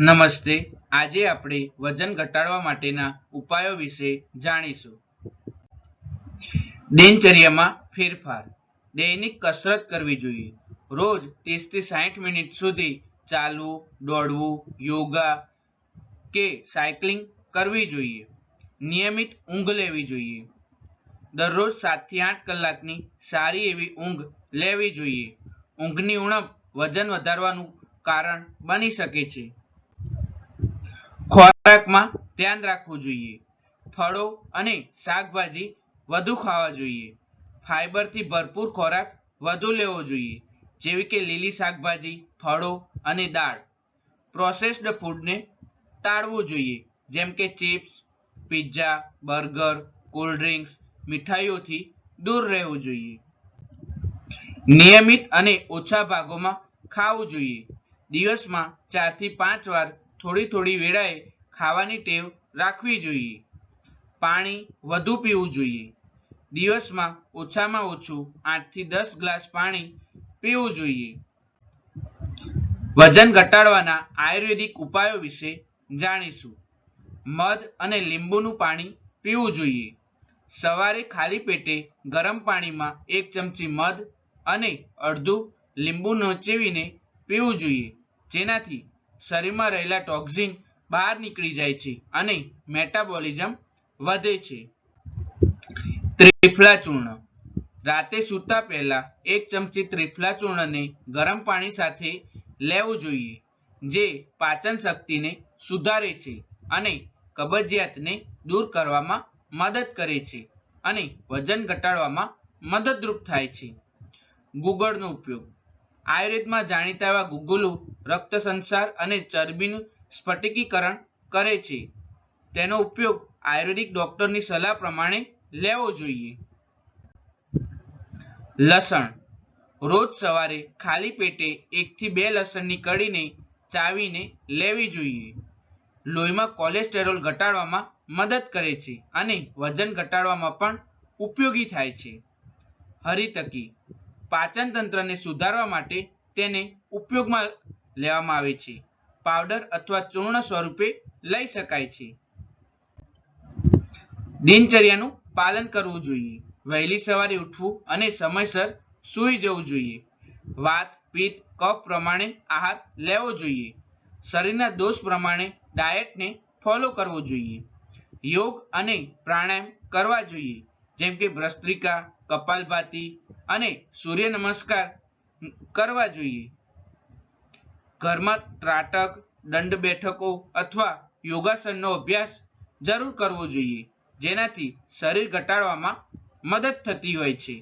નમસ્તે. આજે આપણે વજન ઘટાડવા માટેના ઉપાયો વિશે જાણીશું. દિનચર્યામાં ફેરફાર. દૈનિક કસરત કરવી જોઈએ. રોજ ત્રીસથી સાઠ મિનિટ સુધી ચાલવું, દોડવું, યોગા કે સાયકલિંગ કરવી જોઈએ. નિયમિત ઊંઘ લેવી જોઈએ. દરરોજ સાતથી આઠ કલાકની સારી એવી ઊંઘ લેવી જોઈએ. ઊંઘની ઉણપ વજન વધારવાનું કારણ બની શકે છે. ખોરાકમાં ધ્યાન રાખવું જોઈએ. ફળો અને શાકભાજી વધુ ખાવા જોઈએ. ફાઈબરથી ભરપૂર ખોરાક વધુ લેવો જોઈએ. જેવી કે લીલી શાકભાજી, ફળો અને દાળ. પ્રોસેસ્ડ ફૂડને ટાળવું જોઈએ. જેમ કે chips, pizza, burger, cold drinks, મીઠાઈઓથી દૂર રહેવું જોઈએ. નિયમિત અને ઓછા ભાગોમાં ખાવું જોઈએ. દિવસમાં ચારથી પાંચ વાર થોડી થોડી વેળાએ ખાવાની ટેવ રાખવી જોઈએ. પાણી વધુ પીવું જોઈએ. દિવસમાં ઓછામાં ઓછું આઠથી દસ ગ્લાસ પાણી પીવું જોઈએ. વજન ઘટાડવાના આયુર્વેદિક ઉપાયો વિશે જાણીશું. મધ અને લીંબુનું પાણી પીવું જોઈએ. સવારે ખાલી પેટે ગરમ પાણીમાં એક ચમચી મધ અને અડધું લીંબુ નોચેવીને પીવું જોઈએ. જેનાથી શરીરમાં રહેલા ટોક્સિન બહાર નીકળી જાય છે અને મેટાબોલિઝમ વધે છે. ત્રિફલા ચૂર્ણ. રાતે સૂતા પહેલા એક ચમચી ત્રિફલા ચૂર્ણને ગરમ પાણી સાથે લેવું જોઈએ, જે પાચન શક્તિને સુધારે છે અને કબજિયાતને દૂર કરવામાં મદદ કરે છે અને વજન ઘટાડવામાં મદદરૂપ થાય છે. ગુગળનો ઉપયોગ. આયુર્વેદમાં જાણીતા એવા ગુગુલુ, રક્ત સંસાર અને ચરબીનું સ્ફટિકીકરણ કરે છે. તેનો ઉપયોગ આયુર્વેદિક ડોક્ટરની સલાહ પ્રમાણે લેવો જોઈએ. લસણ. રોજ સવારે ખાલી પેટે એકથી બે લસણની કળીને ચાવીને લેવી જોઈએ. લોહીમાં કોલેસ્ટેરોલ ઘટાડવામાં મદદ કરે છે અને વજન ઘટાડવામાં પણ ઉપયોગી થાય છે. હરિતકી. પાચન તંત્રને સુધારવા માટે તેને ઉપયોગમાં લેવામાં આવે છે. પાવડર અથવા ચૂર્ણ સ્વરૂપે લઈ શકાય છે. દિનચર્યાનું પાલન કરવું જોઈએ. વહેલી સવારે ઉઠવું અને સમયસર સૂઈ જવું જોઈએ. વાત, પિત્ત, કફ પ્રમાણે આહાર લેવો જોઈએ. શરીરના દોષ પ્રમાણે ડાયટને ફોલો કરવો જોઈએ. યોગ અને પ્રાણાયામ કરવા જોઈએ. જેમ કે ભ્રસ્ત્રિકા કપાલભાતી અને સૂર્ય નમસ્કાર કરવા જોઈએ. ઘરમાં ત્રાટક, દંડ બેઠકો અથવા યોગાસનનો અભ્યાસ જરૂર કરવો જોઈએ, જેનાથી શરીર ઘટાડવામાં મદદ થતી હોય છે.